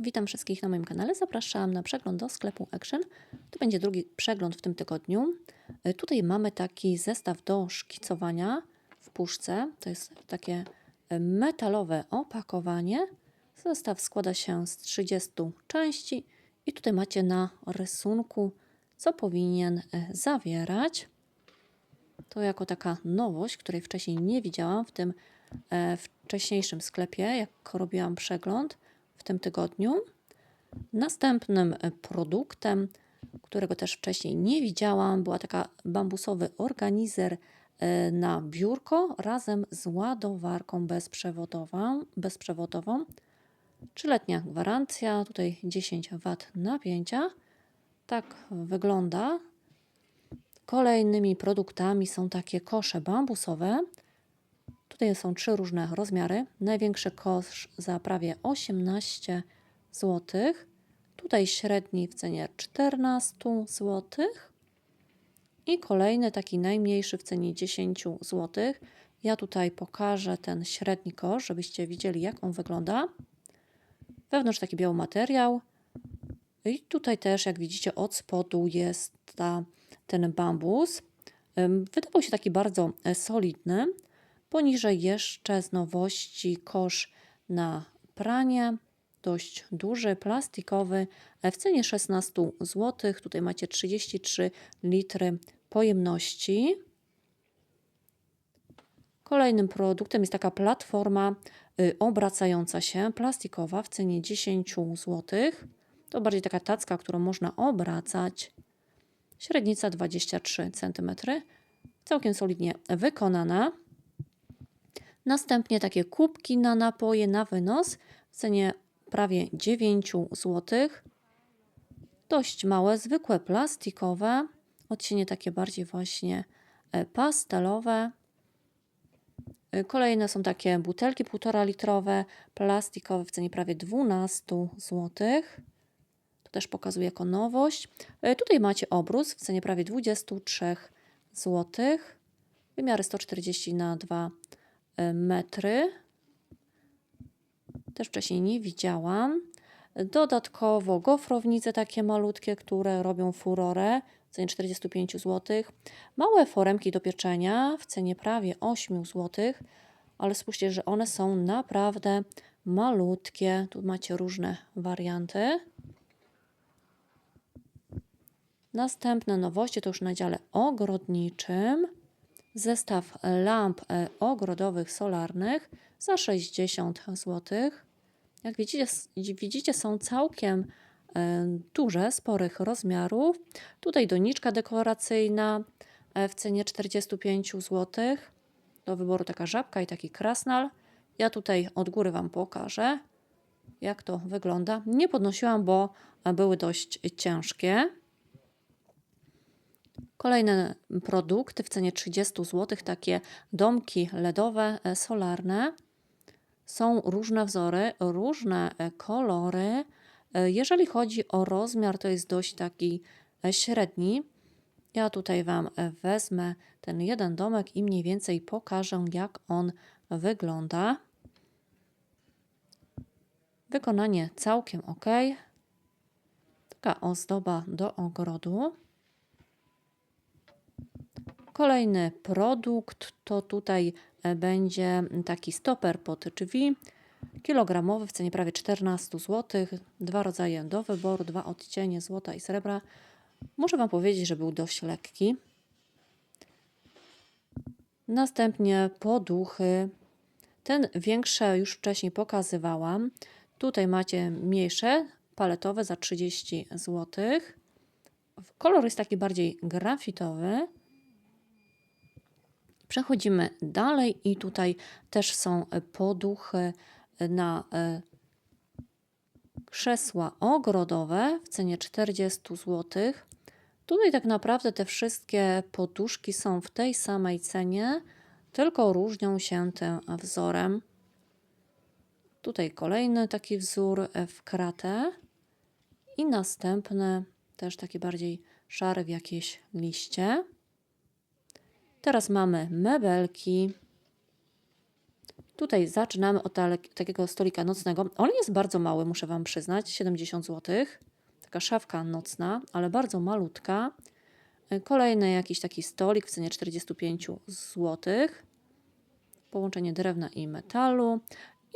Witam wszystkich na moim kanale. Zapraszam na przegląd do sklepu Action. To będzie drugi przegląd w tym tygodniu. Y, Tutaj mamy taki zestaw do szkicowania w puszce. To jest takie y, metalowe opakowanie. Zestaw składa się z 30 części i tutaj macie na rysunku, co powinien y, zawierać. To jako taka nowość, której wcześniej nie widziałam w tym wcześniejszym sklepie, jak robiłam przegląd w tym tygodniu. Następnym e, produktem, którego też wcześniej nie widziałam, była taka bambusowy organizer e, na biurko razem z ładowarką bezprzewodową. bezprzewodową. Trzyletnia gwarancja, tutaj 10 W napięcia. Tak wygląda. Kolejnymi produktami są takie kosze bambusowe. Tutaj są trzy różne rozmiary. Największy kosz za prawie 18 zł. Tutaj średni w cenie 14 zł. I kolejny taki najmniejszy w cenie 10 zł. Ja tutaj pokażę ten średni kosz, żebyście widzieli jak on wygląda. Wewnątrz taki biały materiał. I tutaj też, jak widzicie, od spodu jest ta, ten bambus. Wydawał się taki bardzo e, solidny. Poniżej jeszcze z nowości kosz na pranie, dość duży, plastikowy, w cenie 16 zł. Tutaj macie 33 litry pojemności. Kolejnym produktem jest taka platforma y, obracająca się, plastikowa, w cenie 10 zł. To bardziej taka tacka, którą można obracać. Średnica 23 cm. Całkiem solidnie wykonana. Następnie takie kubki na napoje na wynos w cenie prawie 9 zł. Dość małe, zwykłe plastikowe. Odcienie takie bardziej właśnie e, pastelowe. Y, Kolejne są takie butelki 1,5 litrowe, plastikowe w cenie prawie 12 zł. To też pokazuję jako nowość. Y, Tutaj macie obrus w cenie prawie 23 zł. Wymiary 140 na 2 y, metry. Też wcześniej nie widziałam. Dodatkowo gofrownice takie malutkie, które robią furorę w cenie 45 zł. Małe foremki do pieczenia w cenie prawie 8 zł, ale spójrzcie, że one są naprawdę malutkie. Tu macie różne warianty. Następne nowości to już na dziale ogrodniczym. Zestaw lamp e, ogrodowych solarnych za 60 zł. Jak widzicie, widzicie są całkiem e, duże, sporych rozmiarów. Tutaj doniczka dekoracyjna e, w cenie 45 zł. Do wyboru taka żabka i taki krasnal. Ja tutaj od góry Wam pokażę, jak to wygląda. Nie podnosiłam, bo były dość ciężkie. Kolejne produkty w cenie 30 zł, takie domki LEDowe, e, solarne. Są różne wzory, różne e, kolory. E, Jeżeli chodzi o rozmiar, to jest dość taki średni. Ja tutaj Wam wezmę ten jeden domek i mniej więcej pokażę, jak on wygląda. Wykonanie całkiem ok. Taka ozdoba do ogrodu. Kolejny produkt to tutaj e, będzie taki stoper pod drzwi. Kilogramowy w cenie prawie 14 zł. Dwa rodzaje do wyboru, dwa odcienie złota i srebra. Muszę Wam powiedzieć, że był dość lekki. Następnie poduchy. Ten większe już wcześniej pokazywałam. Tutaj macie mniejsze, paletowe za 30 zł. Kolor jest taki bardziej grafitowy. Przechodzimy dalej i tutaj też są poduchy na e, krzesła ogrodowe w cenie 40 zł. Tutaj tak naprawdę te wszystkie poduszki są w tej samej cenie, tylko różnią się tym wzorem. Tutaj kolejny taki wzór e, w kratę i następny też taki bardziej szary w jakieś liście. Teraz mamy mebelki. Tutaj zaczynamy od takiego stolika nocnego. On jest bardzo mały, muszę Wam przyznać, 70 zł. Taka szafka nocna, ale bardzo malutka. Kolejny jakiś taki stolik w cenie 45 zł. Połączenie drewna i metalu.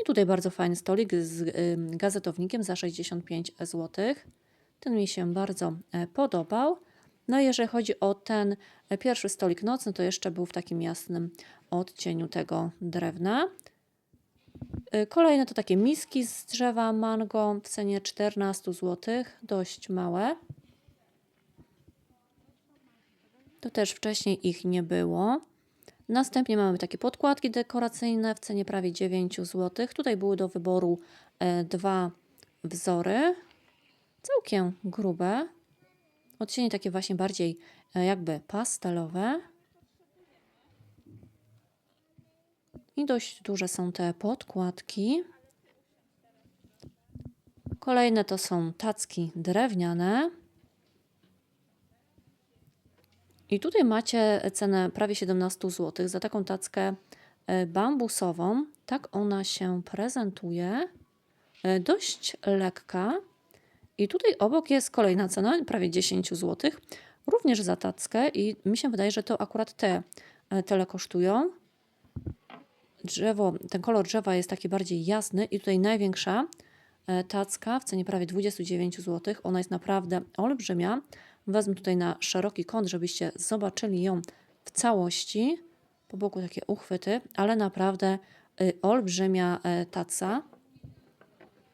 I tutaj bardzo fajny stolik z gazetownikiem za 65 zł. Ten mi się bardzo e, podobał. No i jeżeli chodzi o ten e, pierwszy stolik nocny, to jeszcze był w takim jasnym odcieniu tego drewna. Y, Kolejne to takie miski z drzewa mango w cenie 14 zł, dość małe. To też wcześniej ich nie było. Następnie mamy takie podkładki dekoracyjne w cenie prawie 9 zł. Tutaj były do wyboru e, dwa wzory, całkiem grube. Odcienie takie właśnie bardziej e, jakby pastelowe. I dość duże są te podkładki. Kolejne to są tacki drewniane. I tutaj macie cenę prawie 17 zł za taką tackę e, bambusową. Tak ona się prezentuje. E, Dość lekka. I tutaj obok jest kolejna cena, prawie 10 zł. Również za tackę i mi się wydaje, że to akurat te e, tyle kosztują. Drzewo, ten kolor drzewa jest taki bardziej jasny i tutaj największa e, tacka w cenie prawie 29 zł. Ona jest naprawdę olbrzymia. Wezmę tutaj na szeroki kąt, żebyście zobaczyli ją w całości. Po boku takie uchwyty, ale naprawdę y, olbrzymia e, taca.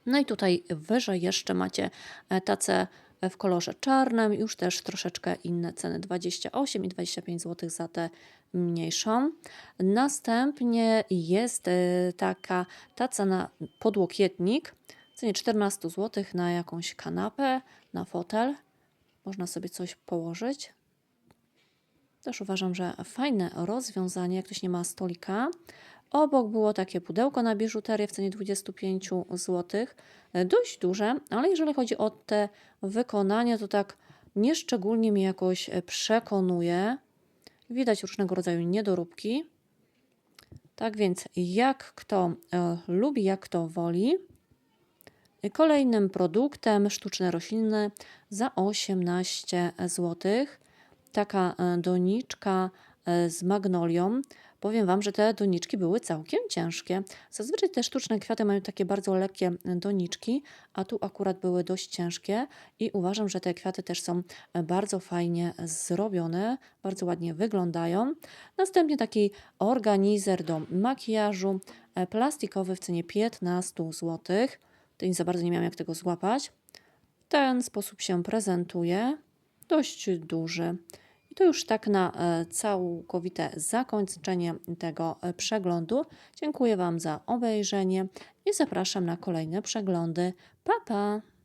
No i tutaj wyżej jeszcze macie e, tacę w kolorze czarnym, już też troszeczkę inne ceny, 28 i 25 zł za tę mniejszą. Następnie jest e, taka taca na podłokietnik w cenie 14 zł na jakąś kanapę, na fotel. Można sobie coś położyć. Też uważam, że fajne rozwiązanie, jak ktoś nie ma stolika. Obok było takie pudełko na biżuterię w cenie 25 zł. Dość duże, ale jeżeli chodzi o te wykonanie, to tak nieszczególnie mnie jakoś przekonuje. Widać różnego rodzaju niedoróbki. Tak więc, jak kto e, lubi, jak kto woli. Kolejnym produktem sztuczne rośliny za 18 zł. Taka e, doniczka e, z magnolią. Powiem Wam, że te doniczki były całkiem ciężkie. Zazwyczaj te sztuczne kwiaty mają takie bardzo lekkie doniczki, a tu akurat były dość ciężkie i uważam, że te kwiaty też są bardzo fajnie zrobione, bardzo ładnie wyglądają. Następnie taki organizer do makijażu e, plastikowy w cenie 15 zł. Tutaj za bardzo nie miałam jak tego złapać. W ten sposób się prezentuje. Dość duży. To już tak na e, całkowite zakończenie tego e, przeglądu. Dziękuję Wam za obejrzenie i zapraszam na kolejne przeglądy. Pa, pa!